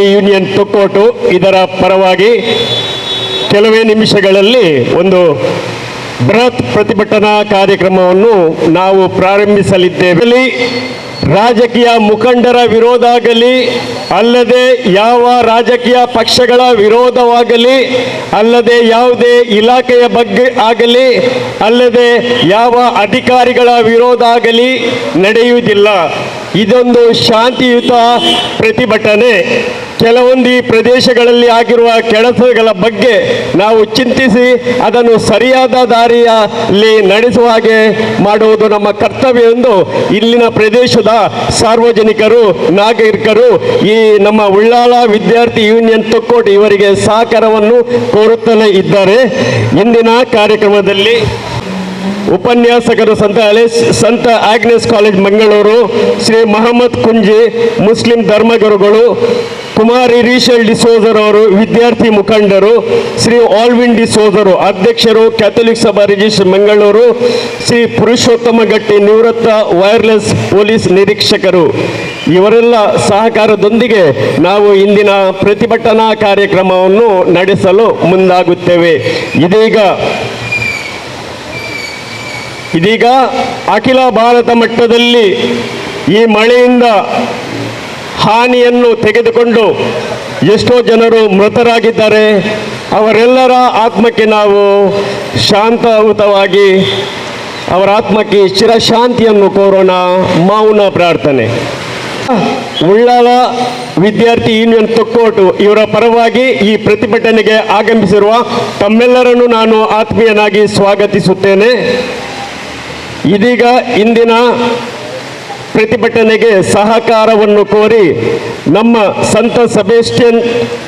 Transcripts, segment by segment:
Union Thokkottu ಇದರ ಪರವಾಗಿ ಕೆಲವೇ ನಿಮಿಷಗಳಲ್ಲಿ ಒಂದು ಬೃಹತ್ ಪ್ರತಿಭಟನಾ ಕಾರ್ಯಕ್ರಮವನ್ನು ನಾವು ಪ್ರಾರಂಭಿಸಲಿದ್ದೇವೆ. ರಾಜಕೀಯ ಮುಖಂಡರ ವಿರೋಧ ಆಗಲಿ ಅಲ್ಲದೆ ಯಾವ ರಾಜಕೀಯ ಪಕ್ಷಗಳ ವಿರೋಧವಾಗಲಿ, ಅಲ್ಲದೆ ಯಾವುದೇ ಇಲಾಖೆಯ ಬಗ್ಗೆ ಆಗಲಿ, ಅಲ್ಲದೆ ಯಾವ ಅಧಿಕಾರಿಗಳ ವಿರೋಧ ಆಗಲಿ ನಡೆಯುವುದಿಲ್ಲ. ಇದೊಂದು ಶಾಂತಿಯುತ ಪ್ರತಿಭಟನೆ. ಕೆಲವೊಂದು ಪ್ರದೇಶಗಳಲ್ಲಿ ಆಗಿರುವ ಕೆಲಸಗಳ ಬಗ್ಗೆ ನಾವು ಚಿಂತಿಸಿ ಅದನ್ನು ಸರಿಯಾದ ದಾರಿಯಲ್ಲಿ ನಡೆಸುವ ಹಾಗೆ ಮಾಡುವುದು ನಮ್ಮ ಕರ್ತವ್ಯ ಎಂದು ಇಲ್ಲಿನ ಪ್ರದೇಶದ ಸಾರ್ವಜನಿಕರು, ನಾಗರಿಕರು, ಈ ನಮ್ಮ ಉಳ್ಳಾಳ ವಿದ್ಯಾರ್ಥಿ ಯೂನಿಯನ್ ತೊಕ್ಕೋಟಿ ಇವರಿಗೆ ಸಹಕಾರವನ್ನು ಕೋರುತ್ತಲೇ ಇದ್ದಾರೆ. ಇಂದಿನ ಕಾರ್ಯಕ್ರಮದಲ್ಲಿ ಉಪನ್ಯಾಸಕರು ಸಂತ ಸಂತ Agnes college Mangaluru, Shri Mohammed Kunhi, Muslim ಧರ್ಮಗುರುಗಳು, ಕುಮಾರಿ ರೀಶಲ್ ಡಿಸೋಜರ್ ಅವರು, ವಿದ್ಯಾರ್ಥಿ ಮುಖಂಡರು, ಶ್ರೀ ಆಲ್ವಿನ್ ಡಿಸೋಜರು ಅಧ್ಯಕ್ಷರು, ಕ್ಯಾಥೋಲಿಕ್ ಸಭಾ ರಿಜಿಸ್ಟರ್ ಮಂಗಳೂರು, ಶ್ರೀ ಪುರುಷೋತ್ತಮ ಗಟ್ಟಿ ನಿವೃತ್ತ ವೈರ್ಲೆಸ್ ಪೊಲೀಸ್ ನಿರೀಕ್ಷಕರು. ಇವರೆಲ್ಲ ಸಹಕಾರದೊಂದಿಗೆ ನಾವು ಇಂದಿನ ಪ್ರತಿಭಟನಾ ಕಾರ್ಯಕ್ರಮವನ್ನು ನಡೆಸಲು ಮುಂದಾಗುತ್ತೇವೆ. ಇದೀಗ ಇದೀಗ ಅಖಿಲ ಭಾರತ ಮಟ್ಟದಲ್ಲಿ ಈ ಮಳೆಯಿಂದ ಹಾನಿಯನ್ನು ತೆಗೆದುಕೊಂಡು ಎಷ್ಟೋ ಜನರು ಮೃತರಾಗಿದ್ದಾರೆ. ಅವರೆಲ್ಲರ ಆತ್ಮಕ್ಕೆ ನಾವು ಶಾಂತಯುತವಾಗಿ ಅವರ ಆತ್ಮಕ್ಕೆ ಚಿರಶಾಂತಿಯನ್ನು ಕೋರೋಣ ಮೌನ ಪ್ರಾರ್ಥನೆ. ಉಳ್ಳಾಲ ವಿದ್ಯಾರ್ಥಿ ಯೂನಿಯನ್ ತೊಕ್ಕೋಟು ಇವರ ಪರವಾಗಿ ಈ ಪ್ರತಿಭಟನೆಗೆ ಆಗಮಿಸಿರುವ ತಮ್ಮೆಲ್ಲರನ್ನು ನಾನು ಆತ್ಮೀಯನಾಗಿ ಸ್ವಾಗತಿಸುತ್ತೇನೆ. ಇದೀಗ ಇಂದಿನ ಪ್ರತಿಭಟನೆಗೆ ಸಹಕಾರವನ್ನು ಕೋರಿ ನಮ್ಮ ಸಂತ ಸಬೇಸ್ಟಿಯನ್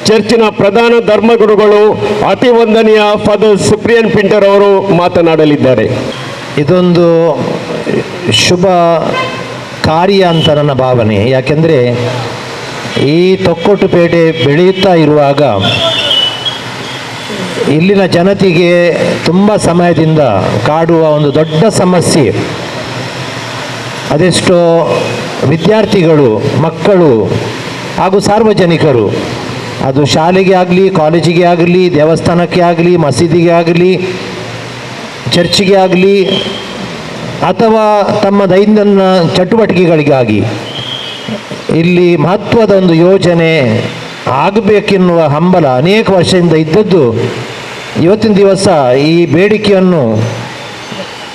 ಚರ್ಚಿನ ಪ್ರಧಾನ ಧರ್ಮಗುರುಗಳು ಅತಿ ವಂದನೀಯ ಫಾದರ್ ಸುಪ್ರಿಯನ್ ಪಿಂಟರ್ ಅವರು ಮಾತನಾಡಲಿದ್ದಾರೆ. ಇದೊಂದು ಶುಭ ಕಾರ್ಯ ಅಂತ ನನ್ನ ಭಾವನೆ. ಯಾಕೆಂದರೆ ಈ ತೊಕ್ಕೊಟ್ಟುಪೇಟೆ ಬೆಳೆಯುತ್ತಾ ಇರುವಾಗ ಇಲ್ಲಿನ ಜನತೆಗೆ ತುಂಬ ಸಮಯದಿಂದ ಕಾಡುವ ಒಂದು ದೊಡ್ಡ ಸಮಸ್ಯೆ. ಅದೆಷ್ಟೋ ವಿದ್ಯಾರ್ಥಿಗಳು, ಮಕ್ಕಳು ಹಾಗೂ ಸಾರ್ವಜನಿಕರು, ಅದು ಶಾಲೆಗೆ ಆಗಲಿ, ಕಾಲೇಜಿಗೆ ಆಗಲಿ, ದೇವಸ್ಥಾನಕ್ಕೆ ಆಗಲಿ, ಮಸೀದಿಗೆ ಆಗಲಿ, ಚರ್ಚಿಗೆ ಆಗಲಿ, ಅಥವಾ ತಮ್ಮ ದೈನಂದಿನ ಚಟುವಟಿಕೆಗಳಿಗಾಗಿ. ಇಲ್ಲಿ ಮಹತ್ವದ ಒಂದು ಯೋಜನೆ ಆಗಬೇಕೆನ್ನುವ ಹಂಬಲ ಅನೇಕ ವರ್ಷದಿಂದ ಇದ್ದದ್ದು, ಇವತ್ತಿನ ದಿವಸ ಈ ಬೇಡಿಕೆಯನ್ನು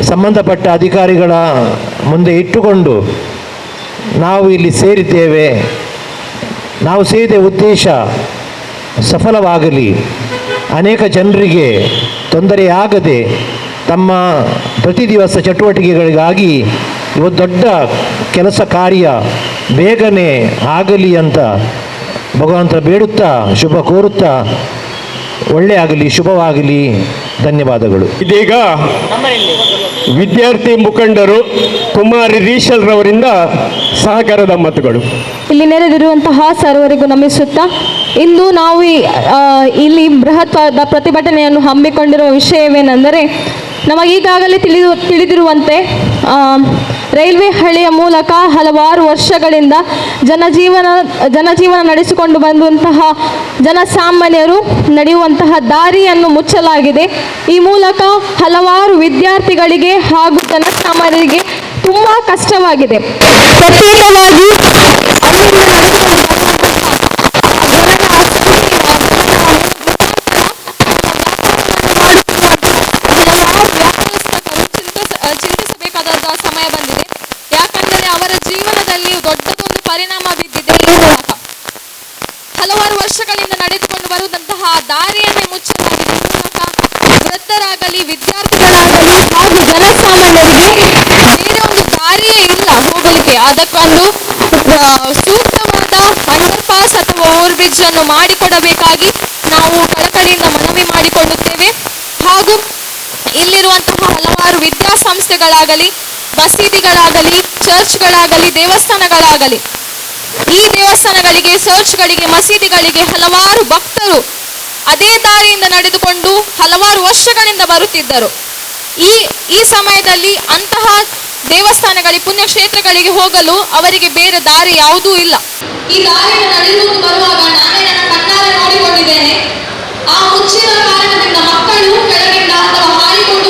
ಸಂಬಂಧಪಟ್ಟ ಅಧಿಕಾರಿಗಳ ಮುಂದೆ ಇಟ್ಟುಕೊಂಡು ನಾವು ಇಲ್ಲಿ ಸೇರಿದ್ದೇವೆ. ನಾವು ಸೇರಿದ ಉದ್ದೇಶ ಸಫಲವಾಗಲಿ. ಅನೇಕ ಜನರಿಗೆ ತೊಂದರೆಯಾಗದೆ ತಮ್ಮ ಪ್ರತಿ ದಿವಸ ಚಟುವಟಿಕೆಗಳಿಗಾಗಿ ಇವತ್ತು ದೊಡ್ಡ ಕೆಲಸ ಕಾರ್ಯ, ಬೇಗನೆ ಆಗಲಿ ಅಂತ ಭಗವಂತ ಬೇಡುತ್ತಾ ಶುಭ ಕೋರುತ್ತಾ ಒಳ್ಳೆ ಆಗಲಿ ಶುಭವಾಗಲಿ ಧನ್ಯವಾದಗಳು. ಇದೀಗ ವಿದ್ಯಾರ್ಥಿ ಮುಖಂಡರು ಕುಮಾರಿ ರೀಶಲ್ ರವರಿಂದ ಸಹಕಾರದ ಮಾತುಗಳು. ಇಲ್ಲಿ ನೆರೆದಿರುವಂತಹ ಸರ್ವರಿಗೂ ನಮಿಸುತ್ತಾ ಇಂದು ನಾವು ಇಲ್ಲಿ ಬೃಹತ್ವಾದ ಪ್ರತಿಭಟನೆಯನ್ನು ಹಮ್ಮಿಕೊಂಡಿರುವ ವಿಷಯವೇನೆಂದರೆ ನಮಗೀಗಾಗಲೇ ತಿಳಿದು ತಿಳಿದಿರುವಂತೆ ಆ, ರೈಲ್ವೆ ಹಳಿಯ ಮೂಲಕ ಹಲವಾರು ವರ್ಷಗಳಿಂದ ಜನಜೀವನ ಜನಜೀವನ ನಡೆಸಿಕೊಂಡು ಬಂದಂತಹ ಜನಸಾಮಾನ್ಯರು ನಡೆಯುವಂತಹ ದಾರಿಯನ್ನು ಮುಚ್ಚಲಾಗಿದೆ. ಈ ಮೂಲಕ ಹಲವಾರು ವಿದ್ಯಾರ್ಥಿಗಳಿಗೆ ಹಾಗೂ ಜನಸಾಮಾನ್ಯರಿಗೆ ತುಂಬ ಕಷ್ಟವಾಗಿದೆ. ಪ್ರತ್ಯೇಕವಾಗಿ ಅಲ್ಲಿಂದ ನಡೆದುಕೊಂಡು ಬರುವಂತಹ ಜನರ ಹಲವಾರು ವ್ಯಾಪಾರಸ್ಥರು ಚಿಂತಿಸ ಚಿಂತಿಸಬೇಕಾದ ಸಮಯ ಬಂದಿದೆ ಯಾಕಂದರೆ ಅವರ ಜೀವನದಲ್ಲಿ ದೊಡ್ಡದೊಂದು ಪರಿಣಾಮ ಬಿದ್ದಿದೆ ಈ ಮೂಲಕ ಹಲವಾರು ವರ್ಷಗಳಿಂದ ನಡೆದುಕೊಂಡು ಬರುವಂತಹ ದಾರಿಯನ್ನೇ ಮುಚ್ಚಲಾಗಿದೆ ಮೂಲಕ ವೃದ್ಧರಾಗಲಿ ವಿದ್ಯಾರ್ಥಿಗಳಾಗಲಿ ಹಾಗೂ ಜನಸಾಮಾನ್ಯರಿಗೆ ಬೇರೆ ಒಂದು ದಾರಿಯೇ ಇಲ್ಲ ಹೋಗಲಿಕ್ಕೆ. ಅದಕ್ಕೊಂದು ಸೂಕ್ತವಾದ ಅಂಡರ್ ಪಾಸ್ ಅಥವಾ ಓವರ್ ಬ್ರಿಡ್ಜ್ ಅನ್ನು ಮಾಡಿಕೊಡಬೇಕಾಗಿ ನಾವು ಕಳಕಳಿಯಿಂದ ಮನವಿ ಮಾಡಿಕೊಳ್ಳುತ್ತೇವೆ. ಹಾಗೂ ಇಲ್ಲಿರುವಂತಹ ಹಲವಾರು ವಿದ್ಯಾಸಂಸ್ಥೆಗಳಾಗಲಿ, ಮಸೀದಿಗಳಾಗಲಿ, ಚರ್ಚ್ಗಳಾಗಲಿ, ದೇವಸ್ಥಾನಗಳಾಗಲಿ ಈ ದೇವಸ್ಥಾನಗಳಿಗೆ, ಚರ್ಚ್ಗಳಿಗೆ, ಮಸೀದಿಗಳಿಗೆ ಹಲವಾರು ಭಕ್ತರು ಅದೇ ದಾರಿಯಿಂದ ನಡೆದುಕೊಂಡು ಹಲವಾರು ವರ್ಷಗಳಿಂದ ಬರುತ್ತಿದ್ದರು. ಈ ಈ ಸಮಯದಲ್ಲಿ ಅಂತಹ ದೇವಸ್ಥಾನಗಳಿಗೆ, ಪುಣ್ಯಕ್ಷೇತ್ರಗಳಿಗೆ ಹೋಗಲು ಅವರಿಗೆ ಬೇರೆ ದಾರಿ ಯಾವುದೂ ಇಲ್ಲ. ಈ ದಾರಿಯನ್ನು ನಡೆದುಕೊಂಡು ಬರುವಾಗ ನಾನೇ ನನ್ನ ಕಣ್ಣಾರೆ ನೋಡಿಕೊಂಡಿದ್ದೇನೆ. ಆ ಮುಚ್ಚಿದ ಕಾರಣದಿಂದ ಮಕ್ಕಳು ಕೆಳಗಿಂದ ಅಥವಾ ಹಾರಿಕೊಂಡು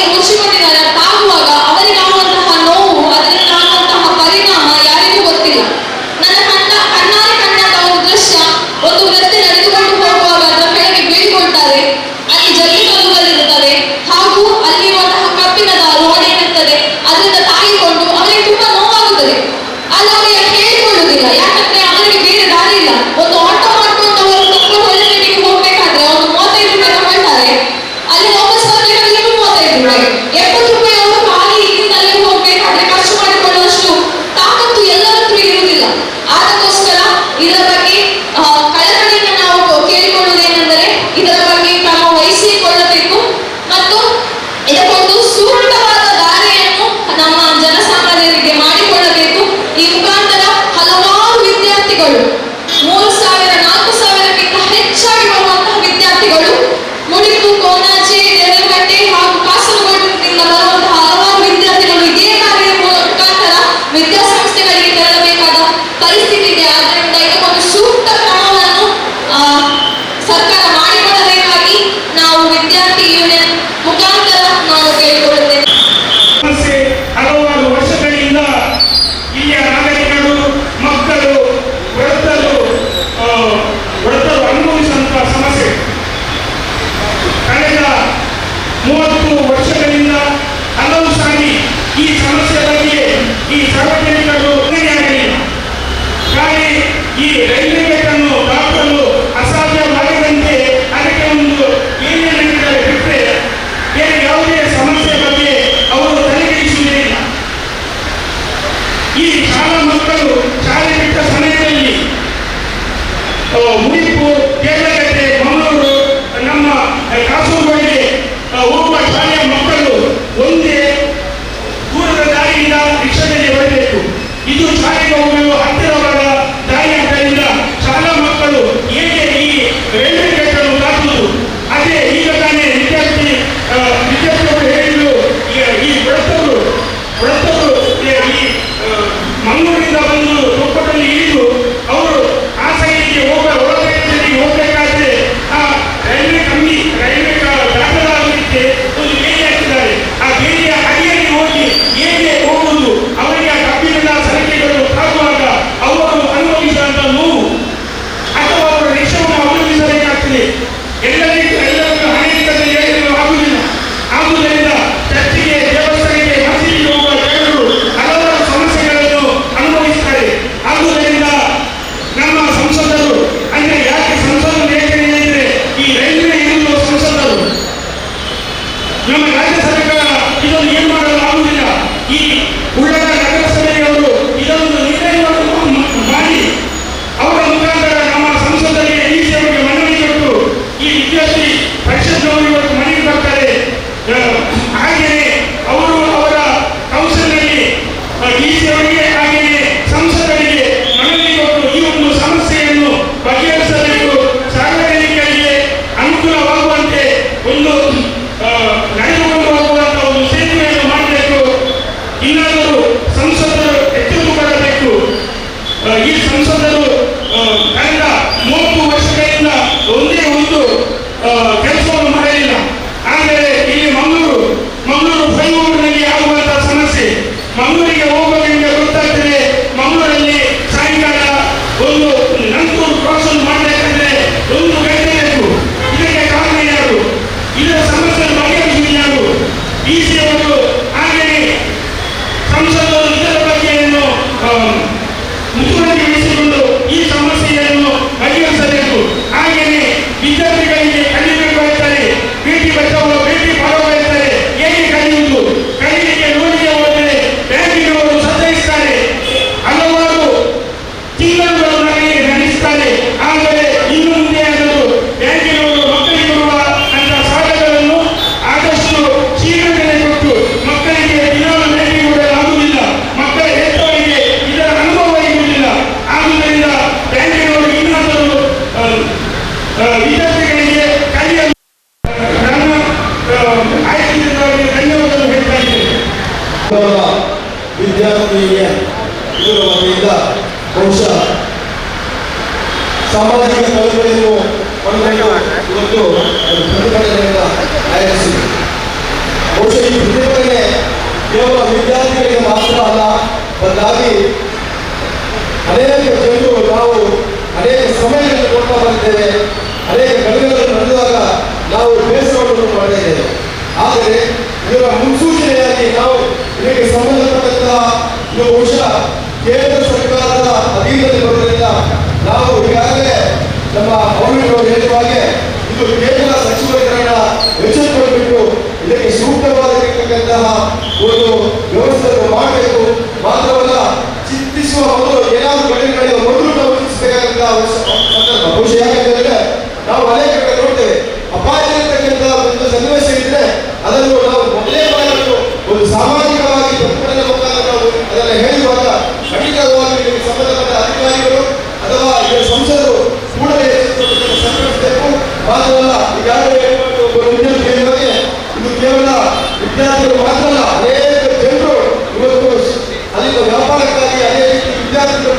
able to ವಿದ್ಯಾರ್ಥಿನಿಯ ಇದರ ವತಿಯಿಂದ ಬಹುಶಃ ಸಾಮಾಜಿಕ ಕಳಕಳಿಯನ್ನು ಇವತ್ತು ಪ್ರತಿಭಟನೆಯನ್ನು ಆಯೋಜಿಸಿದೆ. ಬಹುಶಃ ಈ ಪ್ರತಿಭಟನೆ ಕೇವಲ ವಿದ್ಯಾರ್ಥಿಗಳಿಗೆ ಮಾತ್ರ ಅಲ್ಲ, ಬದಲಾಗಿ ಅನೇಕ ಜನರು ನಾವು ಅನೇಕ ಸಮಯಗಳನ್ನು ಕೊಡ್ತಾ ಬಂದಿದ್ದೇವೆ. ಅನೇಕ ಘಟನೆಗಳನ್ನು ನಡೆದಾಗ ನಾವು ಬೇಸರವನ್ನು ಮಾಡಿದ್ದೇವೆ ಆದರೆ ಇದರ ಮುನ್ಸೂಚನೆಯಾಗಿ ನಾವು ಇದಕ್ಕೆ ಕೇಂದ್ರ ಸರ್ಕಾರದ ಅಧೀನದಲ್ಲಿ ಬರುವುದರಿಂದ ನಾವು ಈಗಾಗಲೇ ನಮ್ಮ ಹೇಳಿದ ಹಾಗೆ ಇದು ಕೇಂದ್ರ ಸಚಿವರುಗಳನ್ನ ಎಚ್ಚರಿಸಿಕೊಳ್ಬಿಟ್ಟು ಇದಕ್ಕೆ ಸೂಕ್ತವಾಗಿರತಕ್ಕಂತಹ ಒಂದು ವ್ಯವಸ್ಥೆಯನ್ನು ಮಾಡಬೇಕು. ಮಾತ್ರವಲ್ಲ, ಚಿಂತಿಸುವ ಮೊದಲು ಏನಾದರೂ ಘಟನೆಗಳಿಗೆ ಮೊದಲು ನಾವು ಚಿಂತಿಸಬೇಕಾದಂತಹ ಸಂದರ್ಭ ಬಹುಶಃ ಯಾಕಂತಂದ್ರೆ ನಾವು ಅನೇಕ ಕಡೆ ನೋಡ್ತೇವೆ ಅಪಾಯದಲ್ಲಿರ್ತಕ್ಕಂಥ ಒಂದು ಸನ್ನಿವೇಶ ಇದ್ರೆ ಅದನ್ನು ನಾವು ಮೊದಲೇ ಮಾಡಬೇಕು ಒಂದು ಸಾಮಾಜಿಕವಾಗಿ ಪ್ರತಿಭಟನೆ ಮುಖಾಂತರ ನಾವು ಅದನ್ನು ಹೇಳುವಾಗ ಖಂಡಿತವಾಗಿ ಇದಕ್ಕೆ ಸಂಬಂಧಪಟ್ಟ ಅಧಿಕಾರಿಗಳು ಅಥವಾ ಇದರ ಸಂಸದರು ಕೂಡಲೇ ಎಚ್ಚೆತ್ತುಕೊಳ್ಳಲು ಸಂಘಟಿಸಬೇಕು ಮಾತ್ರವಲ್ಲ ಈಗಾಗಲೇ ಒಬ್ಬ ವಿದ್ಯಾರ್ಥಿ ಹೇಳಿದಾಗೆ ಇದು ಕೇವಲ ವಿದ್ಯಾರ್ಥಿಗಳು ಮಾತ್ರ ಅಲ್ಲ ಅನೇಕ ಜನರು ಇವತ್ತು ಅಲ್ಲಿಂದ ವ್ಯಾಪಾರಕ್ಕಾಗಿ ಅದೇ ರೀತಿ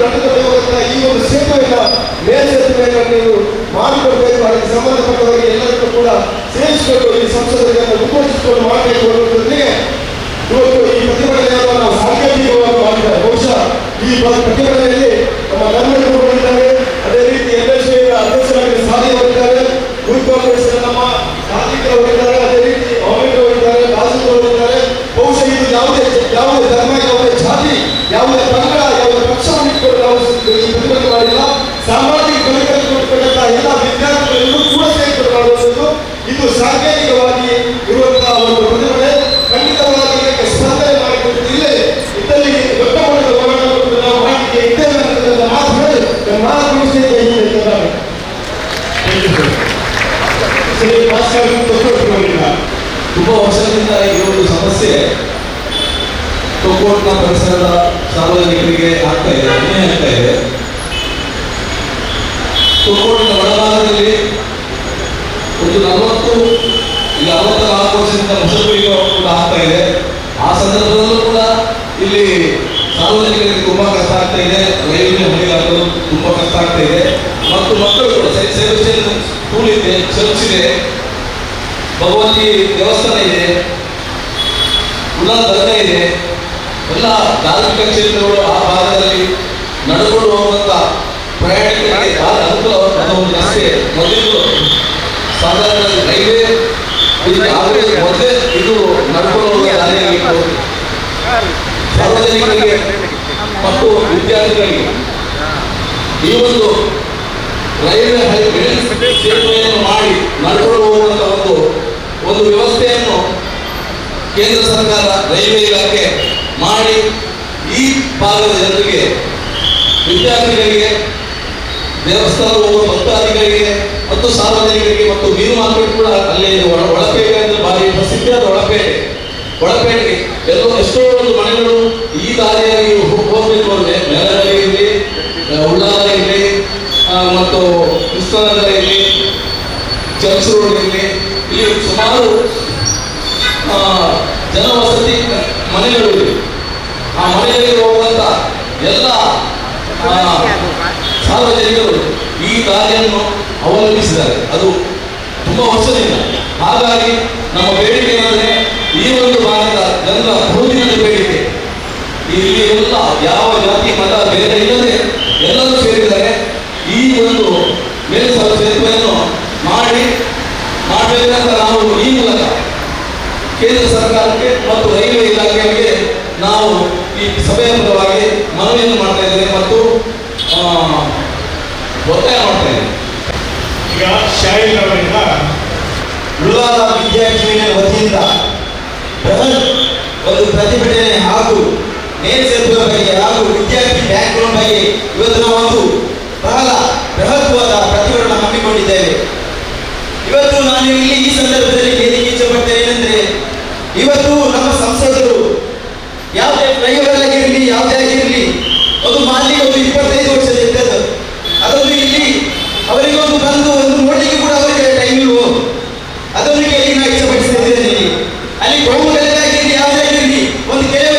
ಹೋಗುವಂತಹ ಈ ಒಂದು ಸೇತುವೆಯನ್ನು ಮೇಲ್ಸೇತುವೆಯನ್ನು ನೀವು ಮಾಡಿಕೊಡ್ಬೇಕು, ಅದಕ್ಕೆ ಸಂಬಂಧಪಟ್ಟವರಿಗೆ ಎಲ್ಲರಿಗೂ ಕೂಡ ಸೇರಿಸಿಕೊಂಡು ಈ ಸಂಸದರಿಗೆ ಉದ್ಘೋಷಿಸಿಕೊಂಡು ಮಾಡಬೇಕು ಅನ್ನೋದ್ರೊಂದಿಗೆ ಇವತ್ತು ಈ ಪ್ರತಿಭಟನೆಯನ್ನು ನಾವು ಸಾಂಕೇತಿಕವಾಗಿ ಮಾಡಿದ್ದಾರೆ. ಬಹುಶಃ ಈ ಪ್ರ- ಪ್ರತಿಭಟನೆಯಲ್ಲಿ ನಮ್ಮ ಧರ್ಮಗಳು ಬಂದಿದ್ದಾರೆ. ಅದೇ ರೀತಿ ಎಲ್ ಎಸ್ ಅಧ್ಯಕ್ಷರಾಗಿ ಸಾಧಿ ಕಾಂಗ್ರೆಸ್ ನಮ್ಮ ಕಾರ್ತಿಕ್ ಅವರಿದ್ದಾರೆ ಅದೇ ರೀತಿ ಅಮಿತ್ ಅವರಿದ್ದಾರೆ ಕಾಸಿಂ ಅವರಿದ್ದಾರೆ ಬಹುಶಃ ಇದು ಯಾವುದೇ ಯಾವುದೇ ಧರ್ಮ, ಯಾವುದೇ ಜಾತಿ, ಯಾವುದೇ ಪಂಗಡ ಯಾವುದೇ ಪಕ್ಷವನ್ನು ಇಟ್ಕೊಂಡು ನಾವು ಈ ಪ್ರತಿಭಟನೆ ಮಾಡಿಲ್ಲ ಸಾಮಾಜಿಕ ಬದುಕನ್ನು ಕೊಟ್ಟಂತಹ ಎಲ್ಲ ವಿದ್ಯಾರ್ಥಿಗಳೆಲ್ಲರೂ ಕೂಡ ಸೇರಿಕೊಂಡು ಇದು ಸಾಂಕೇತಿಕವಾಗಿ ಇರುವಂತಹ ಒಂದು ಪ್ರತಿಭಟನೆ ಖಂಡಿತವಾಗಿ ಇದಕ್ಕೆ ಸ್ಪಂದನೆ ಮಾಡಿಕೊಂಡು ಇಲ್ಲೇ ಇದ್ದಲ್ಲಿ ದೊಡ್ಡ ಮಟ್ಟದ ಹೋರಾಟವನ್ನು ನಾವು ಮಾಡಲಿಕ್ಕೆ ಇದ್ದೇವೆ ಅನ್ನೋದನ್ನ ಮಾತು ಹೇಳಿ ನನ್ನ ಮಾತು ಮುಗಿಸ್ಲಿಕ್ಕೆ ಇದ್ದೇನೆ ನಾನು. ಶ್ರೀ ತುಂಬಾ ವರ್ಷದಿಂದ ಈ ಒಂದು ಸಮಸ್ಯೆ ತೊಕ್ಕೋಟ್ನ ಪರಿಸರದ ಸಾರ್ವಜನಿಕರಿಗೆ ಆಗ್ತಾ ಇದೆ ಅನ್ಯಾಯ ಆಗ್ತಾ ಇದೆ. ತೊಕ್ಕೋಟಿನ ಒಳಭಾಗದಲ್ಲಿ ಒಂದು ನಲವತ್ತು ಇಲ್ಲ ಅರವತ್ತ ನಾಲ್ಕು ವರ್ಷದಿಂದ ಮುಷಕರಿಗೆ ಕೂಡ ಆಗ್ತಾ ಇದೆ. ಆ ಸಂದರ್ಭದಲ್ಲೂ ಕೂಡ ಇಲ್ಲಿ ಸಾರ್ವಜನಿಕರಿಗೆ ತುಂಬಾ ಕಷ್ಟ ಆಗ್ತಾ ಇದೆ. ರೈಲ್ವೆ ಹೊಣೆಗಾರರು ತುಂಬಾ ಕಷ್ಟ ಆಗ್ತಾ ಇದೆ. ಮತ್ತು ಮಕ್ಕಳು ಕೂಡ ಸ್ಕೂಲ್ ಇದೆ ಚರ್ಚ್ ಇದೆ, ಭಗವತಿ ದೇವಸ್ಥಾನ ಇದೆ ಉಲ್ಲಾ ದರ್ಗಾ ಇದೆ. ಎಲ್ಲ ಧಾರ್ಮಿಕ ಕ್ಷೇತ್ರಗಳು ಆ ಭಾಗದಲ್ಲಿ ನಡೆದುಕೊಂಡು ಹೋಗುವಂತ ರಸ್ತೆ ಮೊದಲು ಸಾಧಾರಣ ಆಗಲೇ ಮೊದಲೇ ಇದು ನಡ್ಕೊಂಡು ದಾರಿಯಾಗಿತ್ತು ಸಾರ್ವಜನಿಕರಿಗೆ ಮತ್ತು ವಿದ್ಯಾರ್ಥಿಗಳಿಗೆ ಈ ಒಂದು ರೈಲ್ವೆ ಹೈವೇ ಸೇತುವೆಯನ್ನು ಮಾಡಿ ನಡ್ಕೊಂಡು ಹೋಗುವಂತಹ ಒಂದು ಒಂದು ವ್ಯವಸ್ಥೆಯನ್ನು ಕೇಂದ್ರ ಸರ್ಕಾರ ರೈಲ್ವೆ ಇಲಾಖೆ ಮಾಡಿ ಈ ಭಾಗದ ಜನರಿಗೆ ವಿದ್ಯಾರ್ಥಿಗಳಿಗೆ ದೇವಸ್ಥಾನ ಹೋಗುವ ಭಕ್ತಾದಿಗಳಿಗೆ ಮತ್ತು ಸಾರ್ವಜನಿಕರಿಗೆ ಮತ್ತು ಮೀನು ಮಾರ್ಕೆಟ್ ಕೂಡ ಅಲ್ಲಿ ಒಳ ಒಳಪೇಟೆ ಅಂದ್ರೆ ಭಾರಿ ಪ್ರಸಿದ್ಧಿಯಾದ ಒಳಪೇಟೆ. ಒಳಪೇಟೆಗೆ ಎಲ್ಲೋ ಎಷ್ಟೋ ಒಂದು ಮನೆಗಳು ಈ ದಾರಿಯಾಗಿ ಹೋಗ್ಬೇಕು ಅಂದ್ರೆ ಮೇಲದಲ್ಲಿ ಇರಲಿ ಉಳ್ಳಾಲ ಇರಲಿ ಮತ್ತು ಕೃಷ್ಣನಗರ ಇರಲಿ ಚರ್ಚ್ ರೋಡ್ ಇರಲಿ, ಇಲ್ಲಿ ಸುಮಾರು ಜನವಸತಿ ಮನೆಗಳು ಇವೆ. ಆ ಮನೆಯಲ್ಲಿ ಹೋಗುವಂತ ಎಲ್ಲ ಈ ದಾರಿಯನ್ನು ಅವಲಂಬಿಸಿದ್ದಾರೆ. ಅದು ತುಂಬಾ ವರ್ಷದಿಂದ. ಹಾಗಾಗಿ ನಮ್ಮ ಬೇಡಿಕೆ ಏನಂದ್ರೆ ಈ ಒಂದು ಭಾಗದ ಜನರ ಬೇಡಿಕೆ. ಇಲ್ಲಿ ಎಲ್ಲ ಯಾವ ಜಾತಿ, ಮತ ಬೇರೆ ಇಲ್ಲದೆ ಎಲ್ಲರೂ ಸೇರಿದ್ದಾರೆ ಈ ಒಂದು ಮೇಲ್ಸಲ ಸೇತುವೆಯನ್ನು ಮಾಡಿ ಮಾಡಬೇಕಂತ ನಾವು ಈ ಮೂಲಕ ಕೇಂದ್ರ ಸರ್ಕಾರಕ್ಕೆ ಮತ್ತು ರೈಲ್ವೆ ಇಲಾಖೆಯವರಿಗೆ ನಾವು ಈ ಸಭೆಯ ಪರವಾಗಿ ಮನವಿಯನ್ನು ಮಾಡ್ತಾ ಇದ್ದೇವೆ ಮತ್ತು ಆ, ಒತ್ತಾಯ ಮಾಡ್ತಾ ಇದ್ದೇವೆ ಈಗ ಶಾಹಿದ್ ಅವರಿಂದ ಉಳ್ಳಾಲ ವಿದ್ಯಾರ್ಥಿ ಯೂನಿಯನ್ ವತಿಯಿಂದ ಬೃಹತ್ ಒಂದು ಪ್ರತಿಭಟನೆ ಹಾಗೂ ಮೇಲ್ಸೇತುವೆ ಬಗ್ಗೆ ಹಾಗೂ ವಿದ್ಯಾರ್ಥಿ ಬ್ಯಾಂಕ್ ಲೋನ್ ಬಗ್ಗೆ ಇವತ್ತು ನಾವು ಬಹಳ ಬೃಹತ್ವಾದ ಪ್ರತಿಭಟನೆ ಹಮ್ಮಿಕೊಂಡಿದ್ದೇವೆ. ಇವತ್ತು ನಾನು ಇಲ್ಲಿ ಈ ಸಂದರ್ಭದಲ್ಲಿ ಹೇಳಲಿಕ್ಕೆ ಇಚ್ಛಪಡ್ತೇನೆ ಏನಂದ್ರೆ, ಇವತ್ತು ನಮ್ಮ ಸಂಸದರು ಯಾವುದೇ ಫ್ಲೈಓವರ್ ಆಗಿರಲಿ ಯಾವುದೇ ಆಗಿರಲಿ ಒಂದು ಮಾಡಲಿಕ್ಕೆ ಒಂದು ಇಪ್ಪತ್ತೈದು ವರ್ಷದ ಇದ್ದದ್ದು ಅದೊಂದು ಇಲ್ಲಿ ಅವರಿಗೊಂದು ಬಂದು ಒಂದು ನೋಡ್ಲಿಕ್ಕೆ ಕೂಡ ಅವರಿಗೆ ಟೈಮ್ ಇಲ್ವೋ ಅದನ್ನು ಕೇಳಿ ನಾನು ಇಷ್ಟಪಡಿಸ್ತಾ ಇದ್ದೇನೆ ಇಲ್ಲಿ ಅಲ್ಲಿ ಬಹುಮುಖವಾಗಿರಲಿ ಯಾವುದೇ ಆಗಿರಲಿ ಒಂದು ಕೆಲವು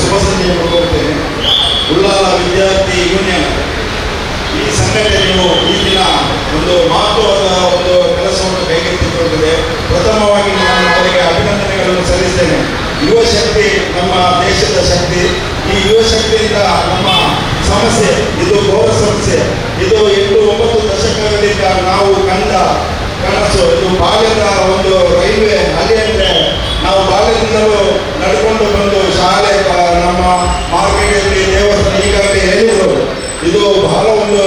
ಶುಭಾಶಯವನ್ನು ಕೋರುತ್ತೇನೆ ಉಳ್ಳಾಲ ವಿದ್ಯಾರ್ಥಿ ಯೂನಿಯನ್ ಈ ಸಂಘಟನೆಯು ಈ ದಿನ ಒಂದು ಮಹತ್ವವಾದ ಒಂದು ಕೆಲಸವನ್ನು ಕೈಗೆತ್ತಿಕೊಂಡಿದೆ ಪ್ರಥಮವಾಗಿ ನಾನು ಅವರಿಗೆ ಅಭಿನಂದನೆಗಳನ್ನು ಸಲ್ಲಿಸ್ತೇನೆ. ಯುವ ಶಕ್ತಿ, ನಮ್ಮ ದೇಶದ ಶಕ್ತಿ, ಈ ಯುವ ಶಕ್ತಿಯಿಂದ ನಮ್ಮ ಸಮಸ್ಯೆ, ಇದು ಘೋರ ಸಮಸ್ಯೆ, ಇದು ಎಂಟು ಒಂಬತ್ತು ದಶಕಗಳಿಂದ ನಾವು ಕಂಡ ಕನಸು, ಇದು ಬಾಲ್ಯದ ಒಂದು ರೈಲ್ವೆ ಅಲ್ಲಿ ಅಂದರೆ ನಾವು ಬಾಲ್ಯದಿಂದಲೂ ನಡ್ಕೊಂಡು ಬಂದು ಶಾಲೆ ನಮ್ಮ ಮಾರ್ಕೆಟಲ್ಲಿ ದೇವಸ್ಥಾನ ಈಗಾಗಲೇ ಹೇಳಿದರು. ಇದು ಬಹಳ ಒಂದು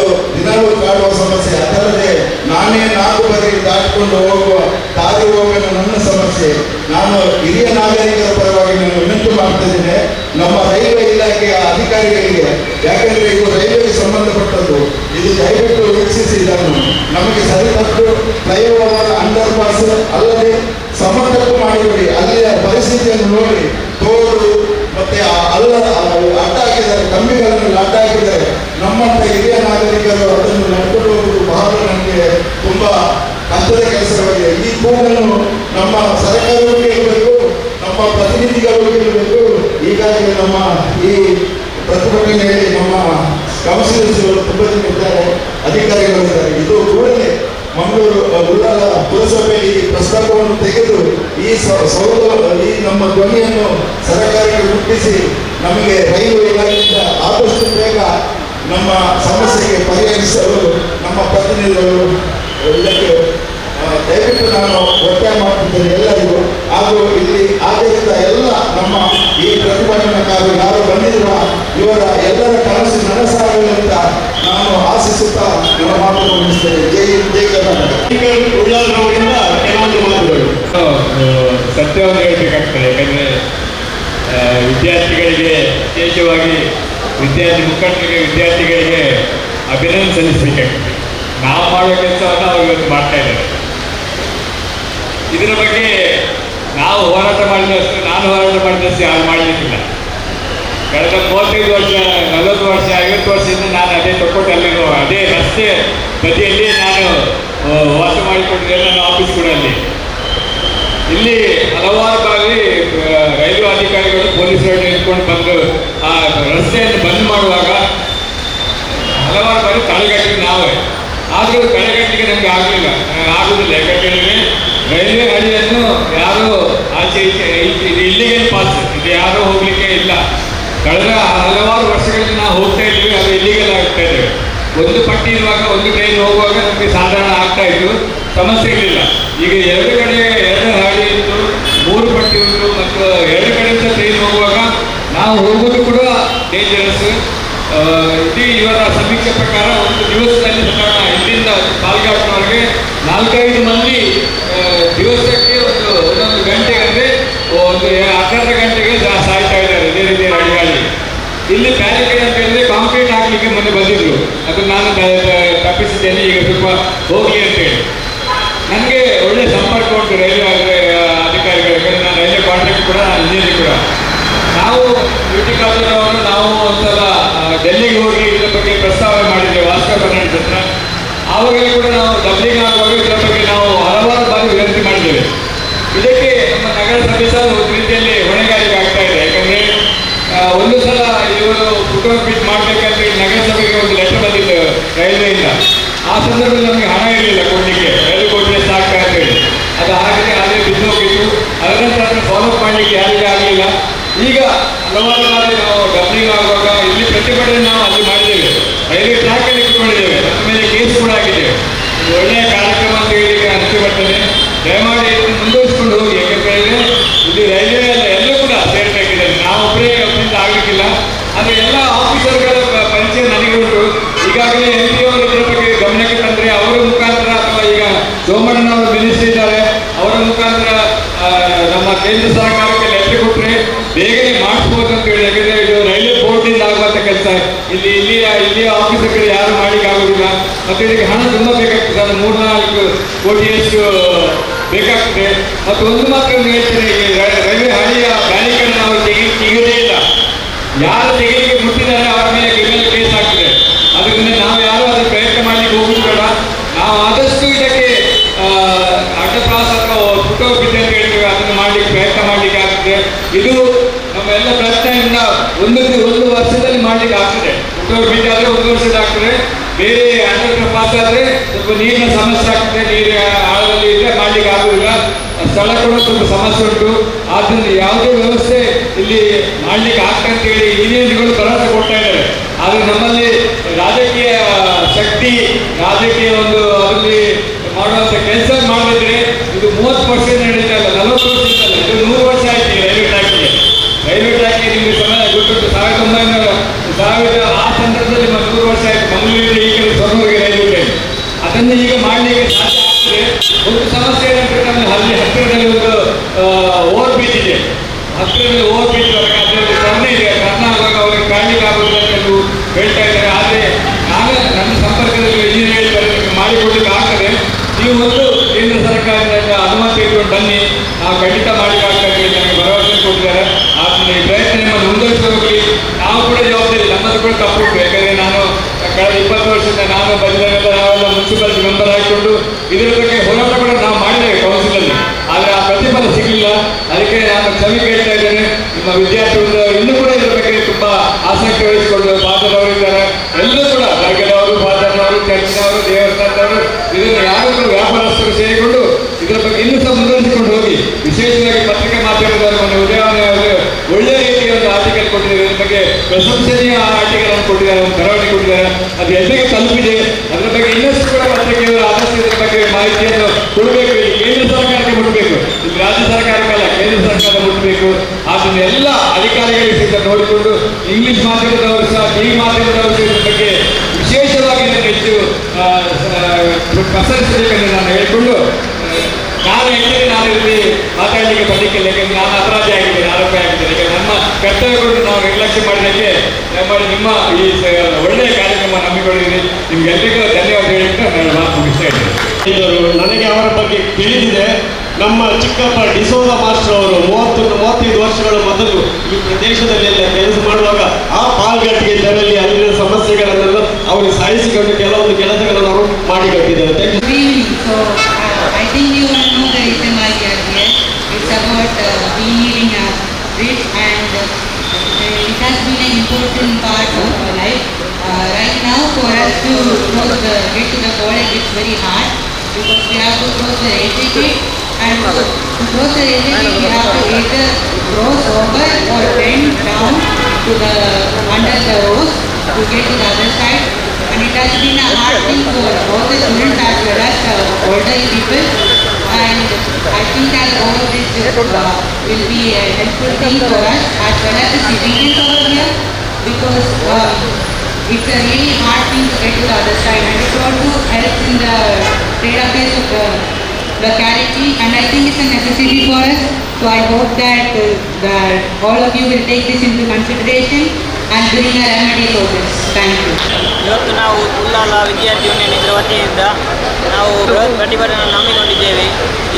ಸಮಸ್ಯೆ. ಅದಲ್ಲದೆ ನಾನೇ ನಾಲ್ಕು ಬಾರಿ ದಾಟಿಕೊಂಡು ಹೋಗುವ ದಾರಿ ಹೋಗಲು ನನ್ನ ಸಮಸ್ಯೆ. ನಾನು ಹಿರಿಯ ನಾಗರಿಕರ ಪರವಾಗಿ ನಾನು ವಿನಂತಿ ಮಾಡ್ತಿದ್ದೇನೆ ನಮ್ಮ ರೈಲ್ವೆ ಇಲಾಖೆಯ ಅಧಿಕಾರಿಗಳಿಗೆ, ಯಾಕಂದ್ರೆ ಇದು ರೈಲ್ವೆಗೆ ಸಂಬಂಧಪಟ್ಟದ್ದು, ಇದು ದಯವಿಟ್ಟು ವೀಕ್ಷಿಸಿ ಇದನ್ನು. ನಮಗೆ ಸರಿಪಟ್ಟು ಫ್ಲೈಓವರ್ ಅಂಡರ್ ಪಾಸ್ ಅಲ್ಲದೆ ಸಮತಟ್ಟು ಮಾಡಿಕೊಡಿ. ಅಲ್ಲಿಯ ಪರಿಸ್ಥಿತಿಯನ್ನು ನೋಡಿ ತೋರು ಮತ್ತೆ ಅಲ್ಲ ಅಡ್ಡ ಹಾಕಿದ್ದಾರೆ ಕಂಬಿಗಳನ್ನು ಅಡ್ಡ ಹಾಕಿದ್ದಾರೆ ಹಿರಿಯ ನಾಗರಿಕರು ಅದನ್ನು ನಡ್ಕೊಂಡು ಹೋಗುವುದು ಬಹಳ ನನಗೆ ತುಂಬಾ ಕಷ್ಟದ ನಮ್ಮ ಸರ್ಕಾರಗಳಿಗೆ ಇರಬೇಕು, ನಮ್ಮ ಪ್ರತಿನಿಧಿಗಳಿಗೆ ಇರಬೇಕು. ಈಗಾಗಲೇ ನಮ್ಮ ಈ ಪ್ರತಿಭಟನೆಯಲ್ಲಿ ನಮ್ಮ ಕೌನ್ಸಿಲರ್ಸ್ ತುಂಬ ಜನ ಇದ್ದಾರೆ ಇದು ಕೂಡಲೇ ಮಂಗಳೂರು ಉಳ್ಳಾಲ ಪುರಸಭೆಯಲ್ಲಿ ಈ ಪ್ರಸ್ತಾಪವನ್ನು ತೆಗೆದು ಈ ಸೌಲಭ್ಯ ಈ ನಮ್ಮ ಧ್ವನಿಯನ್ನು ಸರ್ಕಾರಕ್ಕೆ ಮುಟ್ಟಿಸಿ ನಮಗೆ ರೈಲ್ವೆ ಇಲಾಖೆಯಿಂದ ಆದಷ್ಟು ಬೇಗ ನಮ್ಮ ಸಮಸ್ಯೆಗೆ ಪರಿಹರಿಸಲು ನಮ್ಮ ಪ್ರತಿನಿಧಿಗಳು ಇದಕ್ಕೆ ದಯವಿಟ್ಟು ನಾನು ಒತ್ತಾಯ ಮಾಡುತ್ತಿದ್ದೇನೆ ಎಲ್ಲರಿಗೂ. ಹಾಗೂ ಇಲ್ಲಿ ಆದ್ದರಿಂದ ಎಲ್ಲ ನಮ್ಮ ಈ ಪ್ರತಿಭಟನೆಗಾಗಿ ಯಾರು ಬಂದಿರುವ ಇವರ ಎಲ್ಲರ ಕನಸು ನನಸಾಗಲಿ ಅಂತ ನಾನು ಆಶಿಸುತ್ತಾ ನನ್ನ ಮಾತು ಮುಗಿಸ್ತೇನೆ. ಜೈ ಜೈ ಕರ್ನಾಟಕ. ಉಳ್ಳಾಲರವರಿಂದ ಕೆಲವೊಂದು ಮಾತುಗಳು. ಸತ್ಯವನ್ನು ಹೇಳಬೇಕಾಗ್ತದೆ ಯಾಕಂದರೆ ವಿದ್ಯಾರ್ಥಿಗಳಿಗೆ ವಿಶೇಷವಾಗಿ ವಿದ್ಯಾರ್ಥಿ ಮುಖಂಡರಿಗೆ ವಿದ್ಯಾರ್ಥಿಗಳಿಗೆ ಅಭಿನಂದನೆ ಸಲ್ಲಿಸಬೇಕಾಗ್ತದೆ. ನಾವು ಮಾಡೋ ಕೆಲಸವನ್ನು ಅವರು ಇವತ್ತು ಮಾಡ್ತಾ ಇದ್ದಾರೆ. ಇದರ ಬಗ್ಗೆ ನಾವು ಹೋರಾಟ ಮಾಡಿದಷ್ಟು ನಾನು ಹೋರಾಟ ಮಾಡಿದಷ್ಟು ಯಾರು ಮಾಡಲಿಕ್ಕಿಲ್ಲ. ಕಳೆದ ಮೂವತ್ತೈದು ವರ್ಷ, ನಲವತ್ತು ವರ್ಷ, ಐವತ್ತು ವರ್ಷದಿಂದ ನಾನು ಅದೇ ತೊಕ್ಕೊಟ್ಟಲ್ಲಿರೋ ಅದೇ ರಸ್ತೆ ಬದಿಯಲ್ಲಿ ನಾನು ವಾಸ ಮಾಡಿಕೊಂಡಿದ್ದೆ ನನ್ನ ಆಫೀಸ್ ಕೂಡ ಅಲ್ಲಿ. ಇಲ್ಲಿ ಹಲವಾರು ಬಾರಿ ರೈಲ್ವೆ ಅಧಿಕಾರಿಗಳು ಪೊಲೀಸರು ನಿಂತ್ಕೊಂಡು ಬಂದು, ಆ ರಸ್ತೆಯನ್ನು ಬಂದ್ ಮಾಡುವಾಗ ಹಲವಾರು ಬಾರಿ ತಡೆಗಟ್ಟಿಗೆ ನಾವೇ. ಆದರೂ ತಡೆಗಟ್ಟಿಗೆ ನಮಗೆ ಆಗಲಿಲ್ಲ. ಆಗುದಿಲ್ಲ. ಯಾಕಂದ್ರೆ ರೈಲ್ವೆ ಹಳಿಯನ್ನು ಯಾರು ಆಚೆ ಈಚೆ ಇದು ಇಲ್ಲಿಗೇನು ಪಾಸ್ ಇದು ಯಾರೂ ಹೋಗ್ಲಿಕ್ಕೆ ಇಲ್ಲ. ಕಳೆದ ಹಲವಾರು ವರ್ಷಗಳಿಂದ ನಾವು ಹೋಗ್ತಾ ಇದ್ವಿ, ಅದು ಇಲ್ಲಿಗೆಲ್ಲ ಆಗ್ತಾ ಇದ್ದೇವೆ ಒಂದು ಪಟ್ಟಿ ಇರುವಾಗ, ಒಂದು ಟ್ರೈನ್ ಹೋಗುವಾಗ ನಮಗೆ ಸಾಧಾರಣ ಆಗ್ತಾ ಇತ್ತು. ಸಮಸ್ಯೆ ಇರಲಿಲ್ಲ ಈಗ ಎರಡು ಕಡೆ, ಎರಡು ಹಾಡಿ ಇತ್ತು, ಮೂರು ಪಟ್ಟಿ ಉಂಟು, ಮತ್ತು ಎರಡು ಕಡೆಯಿಂದ ಟ್ರೈನ್ ಹೋಗುವಾಗ ನಾವು ಹೋಗೋದು ಕೂಡ ಡೇಂಜರಸ್ ಇಡೀ ಇವರ ಸಮೀಕ್ಷೆ ಪ್ರಕಾರ ಒಂದು ದಿವಸದಲ್ಲಿ ಸಾಧಾರಣ ಇಲ್ಲಿಂದ ಪಾಲ್ಗಾಟ್ನವರೆಗೆ ನಾಲ್ಕೈದು ಮಂದಿ ದಿವಸಕ್ಕೆ ಒಂದು ಒಂದೊಂದು ಗಂಟೆಗೆ ಒಂದು ಹತ್ತರ ಗಂಟೆಗೆ ಸಾಯ್ತಾ ಇದ್ದಾರೆ, ಇದೇ ರೀತಿ ಹಳ್ಳಿಗಳಲ್ಲಿ ಇಲ್ಲಿ ಬ್ಯಾರಿಕೇಡ್ ಅಂತ ಹೇಳಿದ್ರೆ ಕಾಂಕ್ರೀಟ್ ಹಾಕ್ಲಿಕ್ಕೆ ಮೊನ್ನೆ ಬಂದಿದ್ರು. ಅದು ನಾನು ತಪ್ಪಿಸಿದ್ದೇನೆ, ಈಗ ಸ್ವಲ್ಪ ಹೋಗಿ ಅಂತೇಳಿ ನನಗೆ ಒಳ್ಳೆ ಸಂಪರ್ಕ ಉಂಟು ರೈಲ್ವೆ ಅಧಿಕಾರಿಗಳು, ಯಾಕಂದ್ರೆ ನಾನು ರೈಲ್ವೆ ಕಾಂಟ್ರಾಕ್ಟ್ ಕೂಡ ಇಂಜಿನಿಯರ್ ಕೂಡ. ನಾವು ಬ್ಯೂಟಿ ಕಾಲೇಜ್ ನಾವು ಒಂದ್ಸಲ ಡೆಲ್ಲಿಗೆ ಹೋಗಿ ಇದರ ಬಗ್ಗೆ ಪ್ರಸ್ತಾವನೆ ಮಾಡಿದ್ದೆ ಭಾಸ್ಕರ್ ಫರ್ನಾಂಡಿಸ್ ಹತ್ರ. ಕೂಡ ನಾವು ಡಬ್ಲಿಂಗ್ ಆಗುವಾಗ ಇದರ ಬಗ್ಗೆ ನಾವು ಹಲವಾರು ಬಾರಿ ವಿನಂತಿ ಮಾಡಿದ್ದೇವೆ. ಇದಕ್ಕೆ ನಮ್ಮ ನಗರಸಭೆ ಸಹ ಒಂದು ರೀತಿಯಲ್ಲಿ ಹೊಣೆಗಾರಿಕೆ ಆಗ್ತಾ ಇದೆ. ಯಾಕಂದ್ರೆ ಒಂದು ಸಲ ಇವರು ಫುಟ್ಬಾಲ್ ಪಿಚ್ ಮಾಡ್ಬೇಕಂದ್ರೆ ನಗರಸಭೆಗೆ ಒಂದು ಲೆಟರ್ ಬಂದಿತ್ತು ರೈಲ್ವೆಯಿಂದ. ಆ ಸಂದರ್ಭದಲ್ಲಿ ನಮಗೆ ಹಣ ಇರಲಿಲ್ಲ ಕೊಡಲಿಕ್ಕೆ. ರೈಲ್ವೆ ಕೊಟ್ಟರೆ ಸಾಕು ಅಂತ ಹೇಳಿ. ಅದು ಹಾಗೆ ಅದೇ ಬಿದ್ದು ಹೋಗಿತ್ತು ಅದರ ನಂತರ ಫಾಲೋಅಪ್ ಮಾಡಲಿಕ್ಕೆ ಯಾರಿಗೆ ಆಗಲಿಲ್ಲ. ಈಗ ಹಲವಾರು ಬಾರಿ ನಾವು ಡಬ್ಲಿಂಗ್ ಆಗುವಾಗ ಇಲ್ಲಿ ಪ್ರತಿಭಟನೆ ನಾವು ಅಲ್ಲಿ ಮಾಡಿದ್ದೇವೆ. ರೈಲ್ವೆ ಟ್ರ್ಯಾಕಲ್ಲಿ ಇಟ್ಕೊಂಡಿದ್ದೇವೆ ಅದ್ರ ಮೇಲೆ ಕೇಸ್ ಕೂಡ ಆಗಿದೆ. ಒಳ್ಳೆಯ ಕಾರ್ಯಕ್ರಮ ಅಂತ ಹೇಳಿ ಅನಿಸಿ ಬರ್ತದೆ ದಯಮಾಡಿ ಇದನ್ನು ಮುಂದುವರಿಸಿಕೊಂಡು ಹೋಗಿ ಯಾಕಂತ ಹೇಳಿದ್ರೆ ಇಲ್ಲಿ ರೈಲ್ವೆ ಎಲ್ಲ ಎಲ್ಲರೂ ಕೂಡ ಸೇರ್ಬೇಕಿದೆ ನಾವೊಬ್ಬರೇ ಒಬ್ಬರಿಂದ ಆಗಲಿಕ್ಕಿಲ್ಲ ಆದರೆ ಎಲ್ಲ ಆಫೀಸರ್ಗಳ ಪರಿಚಯ ನನಗೆ ಉಂಟು ಈಗಾಗಲೇ ಎಲ್ ಪಿ ಅವರು ಬಗ್ಗೆ ಗಮನಕ್ಕೆ ತಂದರೆ ಅವರ ಮುಖಾಂತರ ಅಥವಾ ಈಗ ಸೋಮಣ್ಣನವರು ನಿಲ್ಲಿಸಿದ್ದಾರೆ ಅವರ ಮುಖಾಂತರ ನಮ್ಮ ಕೇಂದ್ರ ಸರ್ಕಾರಕ್ಕೆ ಲೆಟರ್ ಕೊಟ್ಟರೆ ಬೇಗನೆ ಮಾಡಿಸ್ಬೋದು ಅಂತ ಹೇಳಿ ಯಾಕಂದ್ರೆ ಇದು ರೈಲ್ವೆ ಬೋರ್ಡ್ನಿಂದ ಆಗುವಂಥ ಕೆಲಸ. ಇಲ್ಲಿ ಇಲ್ಲಿಯ ಇಲ್ಲಿಯ ಆಫೀಸರ್ಗಳು ಯಾರು ಮಾಡ್ಲಿಕ್ಕೆ ಆಗೋದಿಲ್ಲ. ಮತ್ತು ಇದಕ್ಕೆ ಹಣ ತುಂಬ ಬೇಕಾಗ್ತದೆ. ಅದು ಮೂರ್ನಾಲ್ಕು ಕೋಟಿಯಷ್ಟು ಬೇಕಾಗ್ತದೆ. ಮತ್ತು ಒಂದು ಮಾತ್ರ ಹೇಳ್ತೇನೆ ರೈಲ್ವೆ ಹಳಿಯ ಬ್ಯಾರಿಕೇಡ್ ನಾವು ತೆಗಿ ಇಲ್ಲ. ಯಾರು ತೆಗೆಯಲಿಕ್ಕೆ ಮುಟ್ಟಿದ್ದಾರೆ ಅವರ ಮೇಲೆ ಕ್ರಿಮಿನಲ್ ಕೇಸ್ ಆಗ್ತದೆ. ಅದರಿಂದ ನಾವು ಯಾರು ಅದಕ್ಕೆ ಪ್ರಯತ್ನ ಮಾಡಲಿಕ್ಕೆ ಹೋಗುದು ಬೇಡ. ನಾವು ಆದಷ್ಟು ಇದಕ್ಕೆ ಅಡ್ಡಪ್ರಾಸ ಅಥವಾ ಪುಟ್ಟ ಬಿದ್ದೆ ಅಂತ ಹೇಳ್ತೇವೆ ಅದನ್ನು ಮಾಡಲಿಕ್ಕೆ ಪ್ರಯತ್ನ ಮಾಡಲಿಕ್ಕೆ ಆಗ್ತದೆ. ಇದು ನಮ್ಮ ಎಲ್ಲ ಪ್ರಯತ್ನದಿಂದ ಒಂದು ಒಂದು ವರ್ಷದಲ್ಲಿ ಮಾಡ್ಲಿಕ್ಕೆ ಆಗ್ತದೆ. ಪುಟ್ಟ ಹೋಗಿದ್ದೆ ಆದರೆ ಒಂದು ವರ್ಷದ ಆಗ್ತದೆ. ಬೇರೆ ಅಂಡರ್ ಮಾತಾಡಿದ್ರೆ ಸ್ವಲ್ಪ ನೀರಿನ ಸಮಸ್ಯೆ ಆಗ್ತದೆ, ನೀರು ಆಳದಲ್ಲಿ ಇದ್ರೆ ಮಾಡಲಿಕ್ಕೆ ಆಗುದಿಲ್ಲ. ಸ್ಥಳ ಕೂಡ ಸ್ವಲ್ಪ ಸಮಸ್ಯೆ ಉಂಟು. ಆದ್ದರಿಂದ ಯಾವುದೇ ವ್ಯವಸ್ಥೆ ಇಲ್ಲಿ ಮಾಡ್ಲಿಕ್ಕೆ ಆಗ್ತಂತೇಳಿ ಇಂಜಿನಿಯರ್ಗಳು ಭರವಸೆ ಕೊಡ್ತಾ ಇದ್ದಾರೆ. ಆದ್ರೆ ನಮ್ಮಲ್ಲಿ ರಾಜಕೀಯ ಶಕ್ತಿ, ರಾಜಕೀಯ ಒಂದು ಅದರಲ್ಲಿ ಮಾಡುವಂಥ ಕೆಲಸ ಮಾಡಿದ್ರೆ ಇದು ಮೂವತ್ತು ವರ್ಷ ನಡೀತಾ ಇಲ್ಲ, ನಲವತ್ತು ವರ್ಷ ಇದು ನೂರು ವರ್ಷ ಆಯ್ತು ರೈಲ್ವೆ ಟ್ರ್ಯಾಕ್ಗೆ. ರೈಲ್ವೆ ಹಾಕಿ ನಿಮಗೆ ಸಮಯ ಗೊತ್ತುಂಟು ಸಾವಿರದ ಒಂಬೈನೂರ ಸಾವಿರದ ಆ ಸಂದರ್ಭದಲ್ಲಿ ಮ- ನೂರು ವರ್ಷ ಆಯ್ತು. ಮಂಗಳೂರಿಂದ ಈ ಕಡೆ ಸ್ವರ್ಣೂರಿಗೆ ರೈಲ್ವೆ ಈಗ ಮಾಡಲಿಕ್ಕೆ ಒಂದು ಸಮಸ್ಯೆ ಏನಂದ್ರೆ ನಮ್ಮ ಅಲ್ಲಿ ಹತ್ತಿರದಲ್ಲಿ ಒಂದು ಓವರ್ ಇದೆ. ಹತ್ತಿರದಲ್ಲಿ ಓವರ್ ಕರ್ಣ ಇದೆ. ಕರ್ನಾಟಕ ಅವರಿಗೆ ಕಾಣಲಿಕ್ಕೆ ಆಗುದಿಲ್ಲ ಹೇಳ್ತಾ ಇದ್ದಾರೆ ಆದರೆ ನಾನು ನನ್ನ ಸಂಪರ್ಕದಲ್ಲಿ ಇಂಜಿನಿಯರ್ ಹೇಳಿದ್ದಾರೆ ನಿಮಗೆ ಮಾಡಿಕೊಡ್ಲಿಕ್ಕೆ ಆಗ್ತದೆ ನೀವು ಒಂದು ಕೇಂದ್ರ ಸರ್ಕಾರದಿಂದ ಅನುಮತಿ ಇಟ್ಕೊಂಡು ಬನ್ನಿ ನಾವು ಖಂಡಿತ ಮಾಡಲಿಕ್ಕೆ ಆಗ್ತದೆ ಅಂತ ಹೇಳಿ ನನಗೆ ಭರವಸೆ ಕೊಟ್ಟಿದ್ದಾರೆ ಆದ್ದರಿಂದ ಈ ಪ್ರಯತ್ನ ನಿಮ್ಮನ್ನು ಮುಂದುವರಿಸೋಗಿ ನಾವು ಕೂಡ ಉಂಟು. ಯಾಕಂದ್ರೆ ನಾನು, ಕಳೆದ ಇಪ್ಪತ್ತು ವರ್ಷದಿಂದ ನಾನು ಬಂದಿದ್ದಾಗೆಲ್ಲ ನಾವೆಲ್ಲ ಮುನ್ಸಿಪಾಲಿಟಿ ಮೆಂಬರ್ ಆಗಿಕೊಂಡು ಇದರ ಬಗ್ಗೆ ಹೋರಾಟ ಕೂಡ ನಾವು ಮಾಡಿದ್ದೇವೆ ಕೌನ್ಸಿಲಲ್ಲಿ. ಆದರೆ ಆ ಪ್ರತಿಫಲ ಸಿಗಲಿಲ್ಲ. ಅದಕ್ಕೆ ನಾನು ಕ್ಷಮೆ ಕೇಳ್ತಾ ಇದ್ದೇನೆ. ನಿಮ್ಮ ವಿದ್ಯಾರ್ಥಿಗಳು ಇನ್ನೂ ಕೂಡ ಇದ್ರ ಬಗ್ಗೆ ತುಂಬಾ ಆಸಕ್ತಿ ವಹಿಸಿಕೊಂಡು ಇದ್ದಾರೆ. ಎಲ್ಲರೂ ಕೂಡ ಬರ್ಗದವರು ಫಾದರ್ನವರು ಚರ್ಚಿನವರು ದೇವಸ್ಥಾನದವರು, ಇದನ್ನು ಯಾರು ವ್ಯಾಪಾರಸ್ಥರು ಸೇರಿಕೊಂಡು ಇದ್ರ ಬಗ್ಗೆ ಇನ್ನೂ ಸಹ ಮುಂದುವರಿಸಿಕೊಂಡು ಹೋಗಿ, ವಿಶೇಷವಾಗಿ ಪತ್ರಿಕೆ ಮಾಧ್ಯಮದವರು ಉದಯವಾಣಿ ಅವರು ಒಳ್ಳೆಯ ರೀತಿಯ ಒಂದು ಆರ್ಟಿಕಲ್ ಕೊಟ್ಟಿದ್ದಾರೆ. ಬಗ್ಗೆ ಪ್ರಶಂಸನೀಯ ಆಟಿಕೆಗಳನ್ನು ಕೊಟ್ಟಿದ್ದಾರೆ, ಒಂದು ಬರವಣಿಗೆ ಕೊಟ್ಟಿದ್ದಾರೆ. ಅದು ಎಲ್ಲಿಗೆ ತಲುಪಿದೆ? ಅದರ ಬಗ್ಗೆ ಇನ್ನಷ್ಟು ಕೂಡ ಮತ್ತೆ ಆದಷ್ಟು ಇದರ ಬಗ್ಗೆ ಮಾಹಿತಿಯನ್ನು ಕೊಡಬೇಕು. ಕೇಂದ್ರ ಸರ್ಕಾರಕ್ಕೆ ಮುಟ್ಟಬೇಕು ಇಲ್ಲಿ ರಾಜ್ಯ ಸರ್ಕಾರಕ್ಕಲ್ಲ ಕೇಂದ್ರ ಸರ್ಕಾರ ಮುಟ್ಟಬೇಕು ಅದನ್ನ ಎಲ್ಲ ಅಧಿಕಾರಿಗಳಿಗೆ ಸಹಿತ ನೋಡಿಕೊಂಡು ಇಂಗ್ಲಿಷ್ ಮಾಧ್ಯಮದವರು ಸಹ ಟಿವಿ ಮಾಧ್ಯಮದವರು ಇದರ ಬಗ್ಗೆ ವಿಶೇಷವಾಗಿ ಹೆಚ್ಚು ಪ್ರಸರಿಸಬೇಕೆಂದು ನಾನು ಹೇಳಿಕೊಂಡು ಆ, ನಾವು ಇಲ್ಲಿ ಮಾತಾಡಲಿಕ್ಕೆ ಬರಲಿಕ್ಕಿಲ್ಲ ಯಾಕಂದ್ರೆ ನಾನು ಅಪರಾಧಿ ಆಗಿದ್ದೇನೆ ಆರೋಪಿ ಆಗಿದ್ದೇನೆ. ಯಾಕಂದ್ರೆ ನಮ್ಮ ಕರ್ತವ್ಯಗಳನ್ನು ನಾವು ನಿರ್ಲಕ್ಷ್ಯ ಮಾಡಲಿಕ್ಕೆ ನಮ್ಮ ನಿಮ್ಮ ಈ ಒಳ್ಳೆಯ ಕಾರ್ಯಕ್ರಮ ನಂಬಿಕೊಂಡಿದ್ದೀನಿ ನಿಮ್ಗೆಲ್ಲರಿಗೂ ಧನ್ಯವಾದ ಹೇಳಿಟ್ಟು ನಾನು ಮಾತು ಮುಗಿಸ್ತಾ ಇದ್ದೇನೆ. ಇದ್ದರು ನನಗೆ ಅವರ ಬಗ್ಗೆ ತಿಳಿದಿದೆ. ನಮ್ಮ ಚಿಕ್ಕಪ್ಪ ಡಿಸೋದ ಮಾಸ್ಟರ್ ಅವರು ಮೂವತ್ತು ಮೂವತ್ತೈದು ವರ್ಷಗಳ ಮೊದಲು ಈ ಪ್ರದೇಶದಲ್ಲೆಲ್ಲ ಕೆಲಸ ಮಾಡುವಾಗ ಆ ಪಾಲ್ಗಟ್ಟಿಗೆ ಜನರಲ್ಲಿ ಅಲ್ಲಿನ ಸಮಸ್ಯೆಗಳನ್ನೆಲ್ಲ ಅವರು ಸಾಯಿಸಿಕೊಂಡು ಕೆಲವೊಂದು ಕೆಲಸಗಳನ್ನು ಅವರು ಮಾಡಿಕೊಟ್ಟಿದ್ದಾರೆ. Thank you. Important part of our life. Uh, right now, for us to cross the, get to the college, it's very hard because we have to cross the educate and to cross the educate, we have to either cross over or bend down to the under the rose to get to the other side. And it has been a hard thing for all the students as well as the older people. And I think that all of this uh, will be a helpful thing for us as well as the civilians over here? Because uh, it's a really hard thing to get to the other side and it also helps in the database of the locality and I think it's a necessity for us. So I hope that, uh, that all of you will take this into consideration this. Thank ಇವತ್ತು ನಾವು ಉಲ್ಲಾಲ ವಿದ್ಯಾರ್ಥಿ union ಇದರ ವತಿಯಿಂದ ನಾವು ಬೃಹತ್ ಪ್ರತಿಭಟನೆ ಹಮ್ಮಿಕೊಂಡಿದ್ದೇವೆ.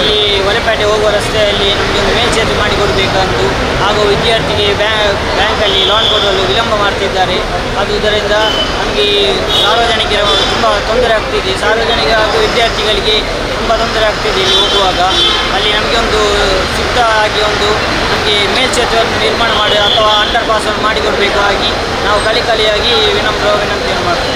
ಈ ಹೊಲೆಪೇಟೆ ಹೋಗುವ ರಸ್ತೆಯಲ್ಲಿ ನಮಗೆ ಒಂದು ಮೇಲ್ಸೇತುವೆ ಮಾಡಿಕೊಡಬೇಕಂದು ಹಾಗೂ ವಿದ್ಯಾರ್ಥಿಗೆ ಬ್ಯಾಂಕ್ ಬ್ಯಾಂಕಲ್ಲಿ ಲೋನ್ ಕೊಡಲು ವಿಳಂಬ ಮಾಡ್ತಿದ್ದಾರೆ. ಅದು ಇದರಿಂದ ನಮಗೆ ಸಾರ್ವಜನಿಕರ ತುಂಬ ತೊಂದರೆ ಆಗ್ತಿದೆ. ಸಾರ್ವಜನಿಕ ಹಾಗೂ ವಿದ್ಯಾರ್ಥಿಗಳಿಗೆ ತುಂಬ ತೊಂದರೆ ಆಗ್ತಿದೆ ಇಲ್ಲಿ ಹೋಗುವಾಗ. ಅಲ್ಲಿ ನಮಗೆ ಒಂದು ಸೂಕ್ತವಾಗಿ ಒಂದು ನಮಗೆ ಮೇಲ್ಸೇತುವೆಯನ್ನು ನಿರ್ಮಾಣ ಮಾಡಿ ಅಥವಾ ಅಂಡರ್ ಪಾಸನ್ನು ಮಾಡಿಕೊಡಬೇಕಾಗಿ ನಾವು ಕಲಿ ಕಲಿಯಾಗಿ ವಿನಮ್ರ ವಿನಂತಿಯನ್ನು ಮಾಡ್ತೇವೆ.